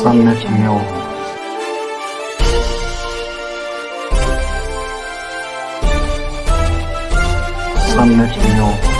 सम्यक न्यूज सम्यक news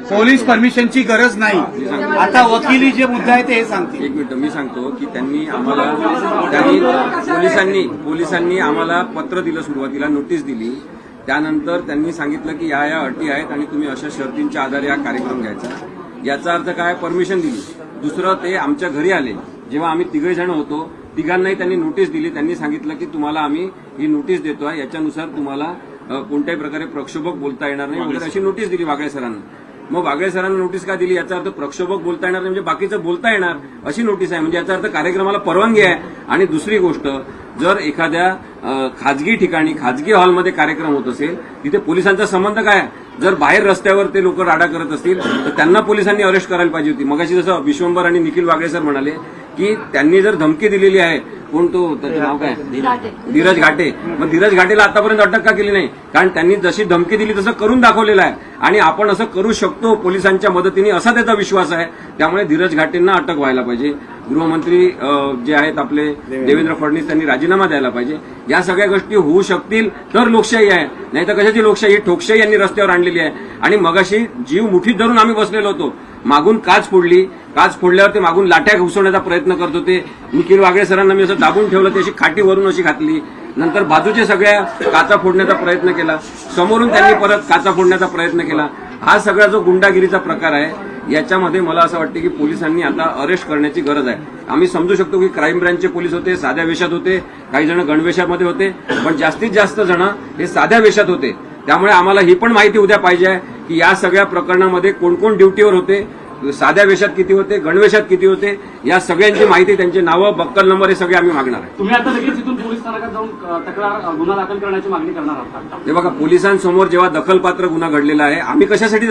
police परमिशनची गरज नाही. आता वकिली जे मुद्दा आहे ते हे सांगतील. एक मिनिट मी सांगतो की त्यांनी आम्हाला त्यांनी पोलिसांनी पोलिसांनी आम्हाला पत्र दिलं सुरुवातीला नोटीस दिली. त्यानंतर त्यांनी सांगितलं की या या अटी आहेत आणि तुम्ही अशा शर्तींच्या आधारे हा कार्यक्रम घ्यायचा. याचा अर्थ काय? परमिशन दिली. दुसरं ते आमच्या घरी आले. जेव्हा आम्ही तिघे जण होतो तिघांनाही त्यांनी नोटीस दिली. त्यांनी सांगितलं की तुम्हाला आम्ही ही नोटीस देतोय याच्यानुसार तुम्हाला कोणत्याही प्रकारे प्रक्षोभक बोलता येणार नाही वगैरे अशी नोटीस दिली वागळे सरांना. मग वागळे सरांना नोटीस का दिली? याचा अर्थ प्रक्षोभक बोलता येणार म्हणजे बाकीचं बोलता येणार अशी नोटीस आहे. म्हणजे याचा अर्थ कार्यक्रमाला परवानगी आहे. आणि दुसरी गोष्ट जर एखाद्या खाजगी ठिकाणी खाजगी हॉलमध्ये कार्यक्रम होत असेल तिथे पोलिसांचा संबंध काय? जर बाहेर रस्त्यावर ते लोक राडा करत असतील तर त्यांना पोलिसांनी अरेस्ट करायला पाहिजे होती. मगाशी जसं विश्वंभर आणि निखिल वागळे सर म्हणाले की त्यांनी जर धमकी दिलेली आहे कोण तो त्याचं नाव काय? धीरज घाटे. मग धीरज घाटेला आतापर्यंत अटक का केली नाही? कारण त्यांनी जशी धमकी दिली तसं करून दाखवलेलं आहे. आणि आपण असं करू शकतो पोलिसांच्या मदतीने असा त्याचा विश्वास आहे. त्यामुळे धीरज घाटेंना अटक व्हायला पाहिजे. गृहमंत्री अं, जे आहेत आपले देवेंद्र. फडणवीस त्यांनी राजीनामा द्यायला पाहिजे. या सगळ्या गोष्टी होऊ शकतील तर लोकशाही आहे. नाही तर कशाची लोकशाही? ही ठोकशाही यांनी रस्त्यावर आणलेली आहे. आणि मगाशी जीव मुठीत धरून आम्ही बसलेलो होतो. मागून काच फोडली. काच फोडल्यावर ते मागून लाट्या घुसवण्याचा प्रयत्न करत होते. निखिल वागळे सरांना मी असं दाबून ठेवलं त्याची अशी खाटी वरून अशी घातली. नंतर बाजूच्या सगळ्या काचा फोडण्याचा प्रयत्न केला. समोरून त्यांनी परत काचा फोडण्याचा प्रयत्न केला. हा सगळा जो गुंडागिरीचा प्रकार आहे याच्यामध्ये मला असं वाटतं की पोलिसांनी आता अरेस्ट करण्याची गरज आहे. आम्ही समजू शकतो की क्राईम ब्रँचचे पोलीस होते साध्या वेशात होते काही जण गणवेशामध्ये होते पण जास्तीत जास्त जण हे साध्या वेशात होते. त्यामुळे आम्हाला ही पण माहिती उद्या पाहिजे की या सगळ्या प्रकरणामध्ये कोण कोण ड्युटीवर होते साध्या वेशात किती होते गणवेशात किती होते या सगळ्यांची माहिती त्यांची नावं बक्कल नंबर हे सगळे आम्ही मागणार आहे. तुम्ही आता लगेच इथून पोलीस स्थानकात जाऊन तक्रार गुन्हा दाखल करण्याची मागणी करणार आहात हे बघा पोलिसांसमोर जेव्हा दखलपात्र गुन्हा घडलेला आहे आम्ही कशासाठी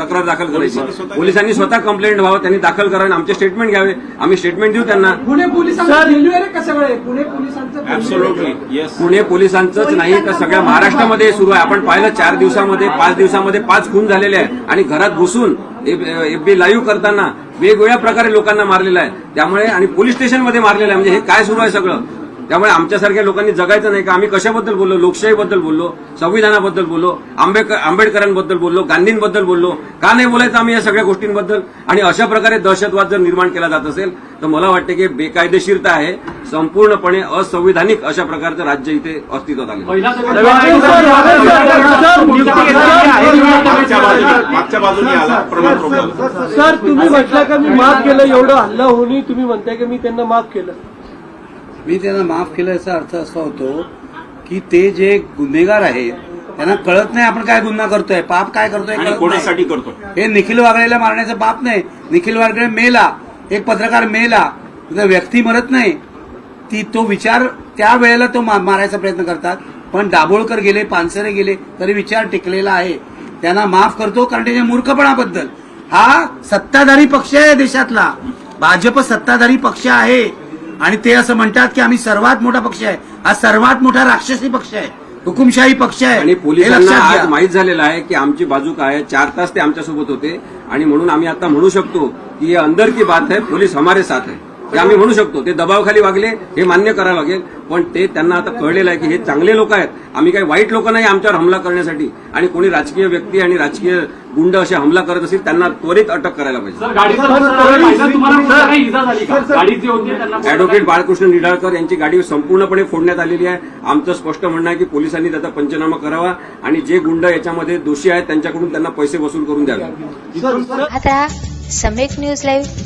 तक्रार दाखल करायची? पोलिसांनी स्वतः कंप्लेंट व्हावं त्यांनी दाखल करावं आणि आमचे स्टेटमेंट घ्यावे. आम्ही स्टेटमेंट देऊ त्यांना. पुणे पोलिसांचं पुणे पोलिसांचंच नाही तर सगळ्या महाराष्ट्रामध्ये सुरू आहे. आपण पाहिलं चार दिवसामध्ये पाच दिवसामध्ये पाच खून झालेले आहे आणि घरात घुसून एफबी लाईव्ह करताना वेगवेगळ्या प्रकारे लोकांना मारलेला आहे त्यामुळे आणि पोलीस स्टेशनमध्ये मारलेलं आहे म्हणजे हे काय सुरू आहे सगळं त्यामुळे आमच्यासारख्या लोकांनी जगायचं नाही का आम्ही कशाबद्दल बोललो लोकशाहीबद्दल बोललो संविधानाबद्दल बोललो आंबेडकर आंबेडकरांबद्दल बोललो गांधींबद्दल बोललो का नाही बोलायचं आम्ही या सगळ्या गोष्टींबद्दल आणि अशा प्रकारे दहशतवाद जर निर्माण केला जात असेल तर मला वाटते की बेकायदेशीरता आहे संपूर्णपणे असंविधानिक अशा प्रकारचं राज्य इथे अस्तित्वात आलं पहिला सर तुम्ही म्हटलं का मी माफ केलं एवढं हल्ला होऊनही तुम्ही म्हणताय की मी त्यांना माफ केलं? मी त्यांना माफ केलं याचा अर्थ असा होतो की ते जे गुन्हेगार आहेत त्यांना कळत नाही आपण काय गुन्हा करतोय पाप काय करतोय कळत कोणासाठी करतोय? हे निखिल वागळेला मारण्याचा पाप नाही. निखिल वागळे मेला एक पत्रकार मेला. तिथं व्यक्ती मरत नाही. ती तो विचार त्या वेळेला तो मा- मारायचा प्रयत्न करतात. पण दाभोळकर गेले पानसरे गेले तरी विचार टिकलेला आहे. त्यांना माफ करतो कारण त्याच्या मूर्खपणाबद्दल. हा सत्ताधारी पक्ष आहे देशातला. भाजप सत्ताधारी पक्ष आहे. आणि ते असं म्हणतात की आम्ही सर्वात मोठा पक्ष आहे. हा सर्वात मोठा राक्षसी पक्ष आहे. हुकुमशाही पक्ष आहे. आणि हे पोलिसांना. माहीत झालेलं आहे की आमची बाजू काय आहे? चार तास ते आमच्यासोबत होते. आणि म्हणून आम्ही आता म्हणू शकतो की हे अंदर की बात है पोलीस हमारे साथ है हे आम्ही म्हणू शकतो ते दबावाखाली वागले हे मान्य करावं लागेल पण ते त्यांना आता कळलेलं आहे की हे चांगले लोक आहेत. आम्ही काही वाईट लोक नाही आमच्यावर हमला करण्यासाठी. आणि कोणी राजकीय व्यक्ती आणि राजकीय गुंड असे हमला करत असतील त्यांना त्वरित अटक करायला पाहिजे. सर गाडीचा पाहिजे तुम्हाला कुठं काही इजा झाली का? गाडी जी होती त्यांना अॅडव्होकेट बाळकृष्ण निडाळकर यांची गाडी संपूर्णपणे फोडण्यात आलेली आहे. आमचं स्पष्ट म्हणणं आहे की पोलिसांनी त्याचा पंचनामा करावा आणि जे गुंड याच्यामध्ये दोषी आहेत त्यांच्याकडून त्यांना पैसे वसूल करून द्यावे. आता सम्यक न्यूज लाईव्ह